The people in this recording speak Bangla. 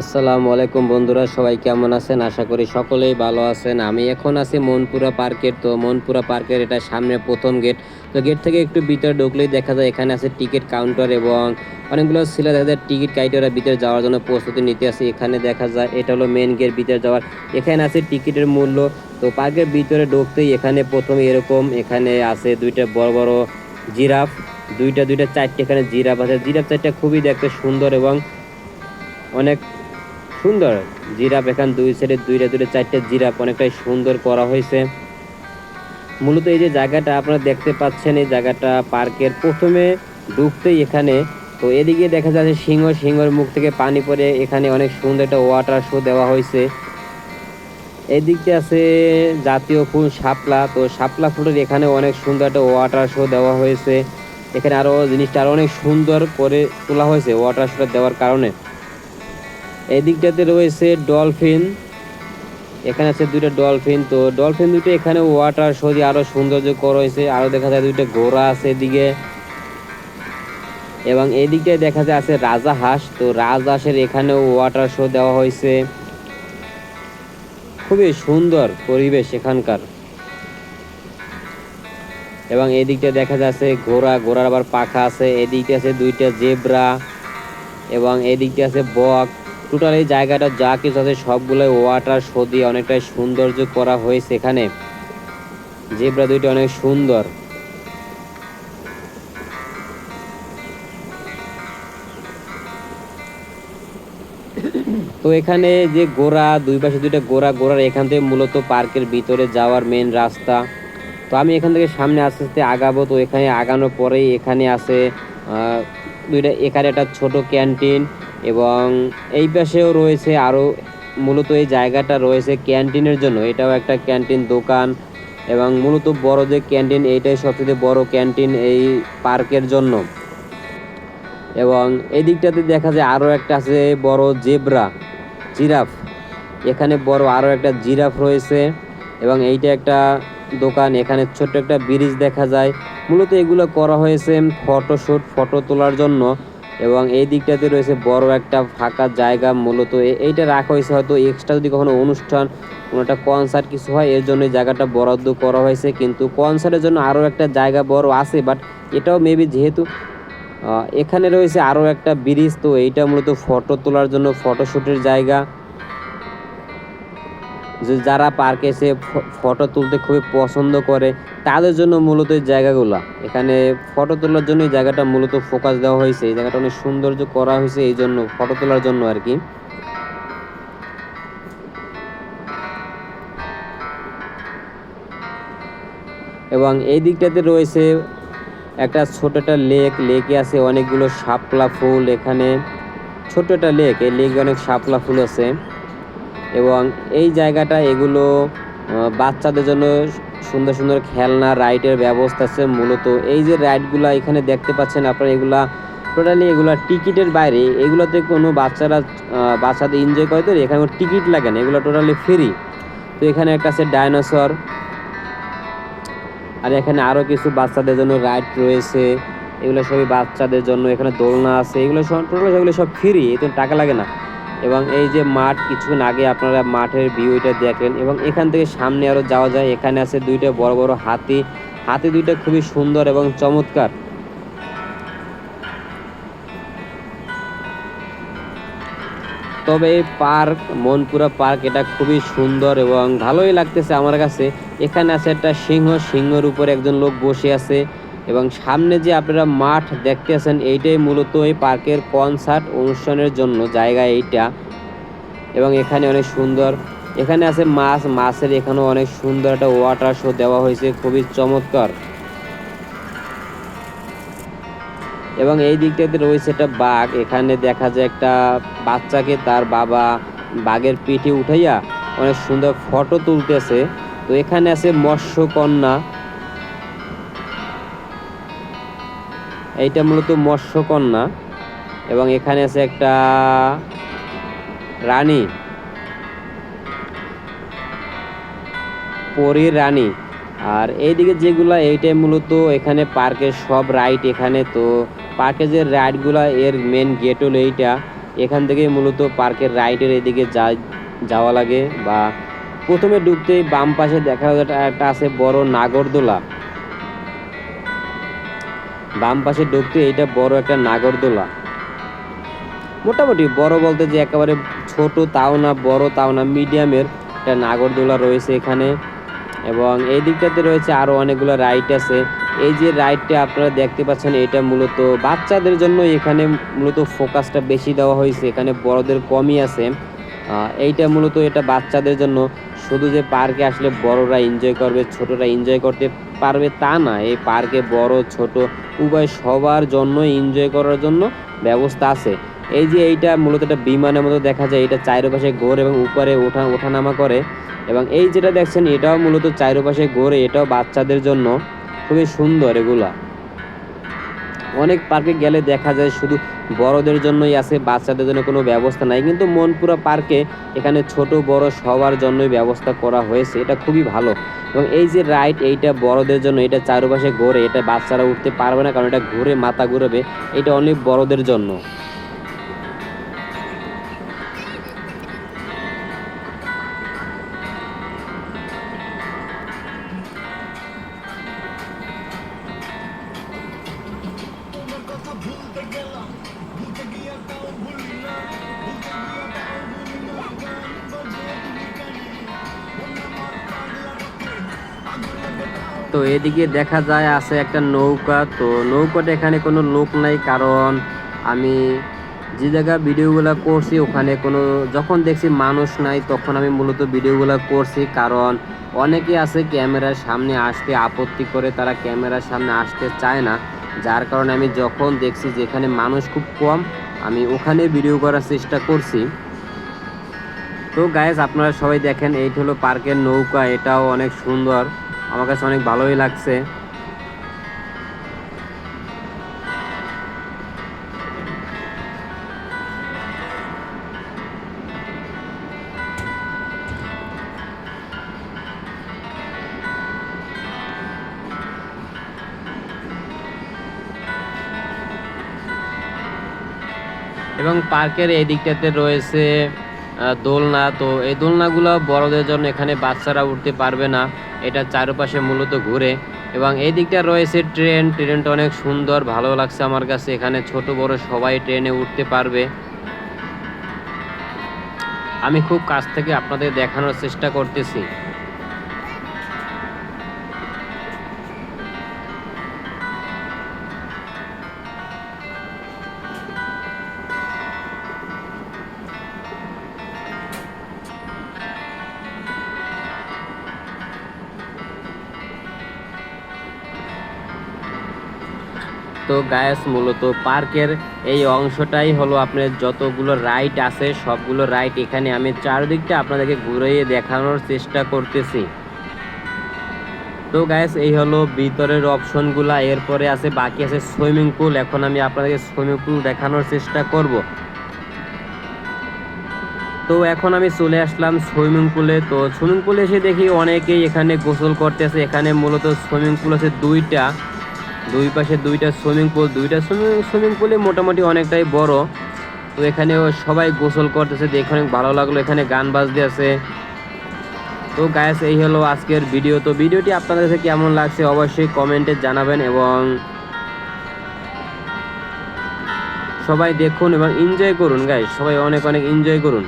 আসসালামু আলাইকুম বন্ধুরা, সবাই কেমন আছেন? আশা করি সকলেই ভালো আছেন। আমি এখন আছি মনপুরা পার্কের, তো মনপুরা পার্কের এটা সামনে প্রথম গেট। তো গেট থেকে একটু ভিতরে ঢুকলেই দেখা যায় এখানে আছে টিকিট কাউন্টার এবং অনেকগুলো ছেলে দেখা যায় টিকিট কাউন্টারের ভিতরে যাওয়ার জন্য প্রস্তুতি নিতে আসে। এখানে দেখা যায় এটা হলো মেন গেট ভিতরে যাওয়ার। এখানে আছে টিকিটের মূল্য। তো পার্কের ভিতরে ঢুকতেই এখানে প্রথমে এরকম এখানে আছে দুইটা বড় বড় জিরাফ। দুইটা দুইটা, চারটে এখানে জিরাফ আছে। জিরাফ চারটা খুবই দেখতে সুন্দর এবং অনেক সুন্দর। জিরাফ এখান দুই সাইডে, দুইটা দুইটা, চারটে জিরাফ অনেকটাই সুন্দর করা হয়েছে। মূলত এই যে জায়গাটা আপনারা দেখতে পাচ্ছেন, এই জায়গাটা পার্কের প্রথমে ঢুকতেই এখানে। তো এদিকে দেখা যাচ্ছে সিংহ, সিংহর মুখ থেকে পানি পরে এখানে অনেক সুন্দর একটা ওয়াটার শো দেওয়া হয়েছে। এদিকে আছে জাতীয় ফুল শাপলা, তো শাপলা ফুলের এখানে অনেক সুন্দর একটা ওয়াটার শো দেওয়া হয়েছে। এখানে আরও জিনিসটা আরও অনেক সুন্দর করে তোলা হয়েছে ওয়াটার শোটা দেওয়ার কারণে। এই দিকটাতে রয়েছে ডলফিন। এখানে আছে দুইটা ডলফিন। তো ডলফিন দুটো এখানে ওয়াটার শো দিয়ে আরও সৌন্দর্য হয়েছে আরও দেখা যায় দুইটা ঘোড়া আছে এদিকে। এবং এই দিকটায় দেখা যায় আছে রাজা হাঁস। তো রাজা হাঁসের এখানে ওয়াটার শো দেওয়া হয়েছে। খুবই সুন্দর পরিবেশ এখানকার। এবং এই দিকটা দেখা যাচ্ছে ঘোড়া। ঘোড়ার আবার পাখা আছে। এদিকে আছে দুইটা জেব্রা। এবং এদিকে আছে বক। টোটাল এই জায়গাটা যা কিছু আছে সবগুলো ওয়াটার শো দিয়ে অনেকটাই সৌন্দর্য করা হয়েছে এখানে। জেব্রা দুইটা অনেক সুন্দর। তো এখানে যে গোড়া, দুই পাশে দুইটা গোড়া, গোড়ার এখান থেকে মূলত পার্কের ভিতরে যাওয়ার মেন রাস্তা। তো আমি এখান থেকে সামনে আস্তে আস্তে আগাবো, তো এখানে আগানোর পরেই এখানে আছে দুইটা, এখানে একটা ছোট ক্যান্টিন এবং এই পাশেও রয়েছে আরও মূলত এই জায়গাটা রয়েছে ক্যান্টিনের জন্য। এটাও একটা ক্যান্টিন দোকান এবং মূলত বড় যে ক্যান্টিন, এইটাই সবচেয়ে বড় ক্যান্টিন এই পার্কের জন্য। এবং এই দিকটাতে দেখা যায় আরও একটা আছে বড় জেব্রা, জিরাফ। এখানে বড় আরও একটা জিরাফ রয়েছে এবং এইটা একটা দোকান। এখানে ছোট্ট একটা ব্রিজ দেখা যায়। মূলত এগুলো করা হয়েছে ফটোশ্যুট ফটো তোলার জন্য। এবং এই দিকটাতে রয়েছে বড় একটা ফাঁকা জায়গা মূলত। এইটা রাখা হয়েছে হয়তো এক্সট্রা যদি কখনো অনুষ্ঠান, কোনো একটা কনসার্ট কিছু হয়, এর জন্য জায়গাটা বরাদ্দ করা হয়েছে। কিন্তু কনসার্টের জন্য আরও একটা জায়গা বড় আছে বাট এটাও মেবি যেহেতু এখানে রয়েছে আরও একটা ব্রিজ তো এইটা মূলত ফটো তোলার জন্য ফটোশ্যুটের জায়গা। যে যারা পার্কে এসে ফটো তুলতে খুবই পছন্দ করে, তাদের জন্য মূলত এই জায়গাগুলা। এখানে ফটো তোলার জন্য এই জায়গাটা মূলত ফোকাস দেওয়া হয়েছে। এই জায়গাটা অনেক সৌন্দর্য করা হয়েছে এই জন্য ফটো তোলার জন্য আর কি। এবং এই দিকটাতে রয়েছে একটা ছোট একটা লেক লেকে আছে অনেকগুলো শাপলা ফুল। এখানে ছোট একটা লেক এই লেকে অনেক শাপলা ফুল আছে। এবং এই জায়গাটা এগুলো বাচ্চাদের জন্য সুন্দর সুন্দর খেলনা, রাইডের ব্যবস্থা আছে মূলত। এই যে রাইডগুলো এখানে দেখতে পাচ্ছেন আপনারা, এগুলা টোটালি এগুলা টিকিটের বাইরে। এগুলোতে কোনো বাচ্চারা বাচ্চাদের এনজয় করে তো, এখানে কোনো টিকিট লাগে না, এগুলো টোটালি ফ্রি তো এখানে একটা আছে ডাইনোসর আর এখানে আরও কিছু বাচ্চাদের জন্য রাইড রয়েছে। এগুলো সবই বাচ্চাদের জন্য, এখানে দোলনা আছে, এগুলো সব টোটাল সেগুলো সব ফ্রি এতে টাকা লাগে না। এবং এই যে মাঠ, কিছুক্ষণ আগে আপনারা মাঠের ভিউটা দেখেন এবং এখান থেকে সামনে আরও যাওয়া যায়। এখানে আছে দুইটা বড় বড় হাতি। হাতি দুইটা খুবই সুন্দর এবং চমৎকার। তবে এই পার্ক, মনপুরা পার্ক, এটা খুবই সুন্দর এবং ভালোই লাগতেছে আমার কাছে। এখানে আছে একটা সিংহ, সিংহর উপরে একজন লোক বসে আছে। এবং সামনে যে আপনারা মাঠ দেখতে আছেন, এইটাই মূলত এই পার্কের কনসার্ট অনুষ্ঠানের জন্য জায়গা এইটা। এবং এখানে অনেক সুন্দর, এখানে আছে মাছ, মাছের এখানেও অনেক সুন্দর একটা ওয়াটার শো দেওয়া হয়েছে, খুবই চমৎকার। এবং এই দিকটাতে রয়েছে একটা বাঘ, এখানে দেখা যায় একটা বাচ্চাকে তার বাবা বাঘের পিঠে উঠাইয়া অনেক সুন্দর ফটো তুলতেছে। তো এখানে আছে মৎস্যকন্যা এইটা মূলত মৎস্যকন্যা এবং এখানে আছে একটা রানী। পরীর রানী। আর এইদিকে যেগুলা, এইটাই মূলত এখানে পার্কের সব রাইড এখানে। তো পার্কে যে রাইডগুলা এর মেন গেট হলো এইটা। এখান থেকেই মূলত পার্কের রাইডের এদিকে যা যাওয়া লাগে। বা প্রথমে ঢুকতেই বাম পাশে দেখা যায়, একটা আছে বড় নাগরদোলা। বাম পাশে ঢুকতে এটা বড় একটা নাগরদোলা। মোটামুটি বড় বলতে যে একেবারে ছোট তাও না, বড় তাও না, মিডিয়ামের একটা নাগরদোলা রয়েছে এখানে। এবং এই দিকটাতে রয়েছে আরও অনেকগুলো রাইড আছে। এই যে রাইডটা আপনারা দেখতে পাচ্ছেন, এটা মূলত বাচ্চাদের জন্য এখানে মূলত ফোকাসটা বেশি দেওয়া হয়েছে। এখানে বড়দের কমই আছে। এইটা মূলত এটা বাচ্চাদের জন্য। শুধু যে পার্কে আসলে বড়রা এনজয় করবে, ছোটরা এনজয় করতে পারবে তা না। এই পার্কে বড়, ছোট, উভয় সবার জন্য এনজয় করার জন্য ব্যবস্থা আছে। এই যে এইটা মূলত একটা বিমানের মতো দেখা যায়, এটা চারপাশে ঘোর এবং উপরে ওঠা, ওঠানামা করে। এবং এই যেটা দেখছেন, এটাও মূলত চারপাশে ঘোরে, এটাও বাচ্চাদের জন্য খুবই সুন্দর এগুলা। অনেক পার্কে গেলে দেখা যায় শুধু বড়দের জন্যই আছে, বাচ্চাদের জন্য কোনো ব্যবস্থা নাই। কিন্তু মনপুরা পার্কে এখানে ছোট, বড় সবার জন্যই ব্যবস্থা করা হয়েছে। এটা খুবই ভালো। এবং এই যে রাইড এইটা বড়দের জন্য, এটা চারপাশে ঘোরে, এটা বাচ্চারা উঠতে পারবে না, কারণ এটা ঘুরে মাথা ঘুরবে। এটা অনেক বড়দের জন্য। তো এদিকে দেখা যায় আছে একটা নৌকা। তো নৌকাটা এখানে কোনো লোক নাই, কারণ আমি যে জায়গা ভিডিওগুলো করছি, ওখানে কোনো যখন দেখছি মানুষ নাই, তখন আমি মূলত ভিডিওগুলো করছি, কারণ অনেকে আছে ক্যামেরার সামনে আসতে আপত্তি করে, তারা ক্যামেরার সামনে আসতে চায় না। যার কারণে আমি যখন দেখছি যেখানে মানুষ খুব কম, আমি ওখানে ভিডিও করার চেষ্টা করছি। তো গায়েস আপনারা সবাই দেখেন, এইটা হলো পার্কের নৌকা, এটাও অনেক সুন্দর। আমার কাছে অনেক ভালোই লাগছে। এবং পার্কের এই দিকটাতে রয়েছে দোলনা। তো এই দোলনাগুলো বড়দের জন্য এখানে বাচ্চারা উঠতে পারবে না। এটা চারপাশে মূলত ঘুরে। এবং এই দিকটা রয়েছে ট্রেন। ট্রেনটা অনেক সুন্দর, ভালো লাগছে আমার কাছে। এখানে ছোট বড় সবাই ট্রেনে উঠতে পারবে। আমি খুব কাছ থেকে আপনাদের দেখানোর চেষ্টা করতেছি। তো গায়েস মূলত পার্কের এই অংশটাই হলো আপনার যতগুলো রাইড আছে, সবগুলো রাইড এখানে আমি চারদিকটা আপনাদেরকে ঘুরিয়ে দেখানোর চেষ্টা করতেছি। তো গায়েস এই হলো ভিতরের অপশনগুলা এরপরে আছে, বাকি আছে সুইমিং পুল এখন আমি আপনাদেরকে সুইমিং পুল দেখানোর চেষ্টা করব। তো এখন আমি চলে আসলাম সুইমিং পুলে তো সুইমিং পুলে এসে দেখি অনেকেই এখানে গোসল করতেছে। এখানে মূলত সুইমিং পুল আছে দুইটা। দুই পাশে দুইটা সুইমিং পুল দুইটা সুইমিং সুইমিং পুলে মোটামুটি অনেকটাই বড়। তো এখানে সবাই গোসল করতেছে, দেখে অনেক ভালো লাগল। এখানে গান বাজতে আছে। তো গায়েস এই হলো আজকের ভিডিও তো ভিডিওটি আপনাদের কাছে কেমন লাগছে অবশ্যই কমেন্টে জানাবেন এবং সবাই দেখুন এবং এনজয় করুন গাইস সবাই অনেক অনেক এনজয় করুন।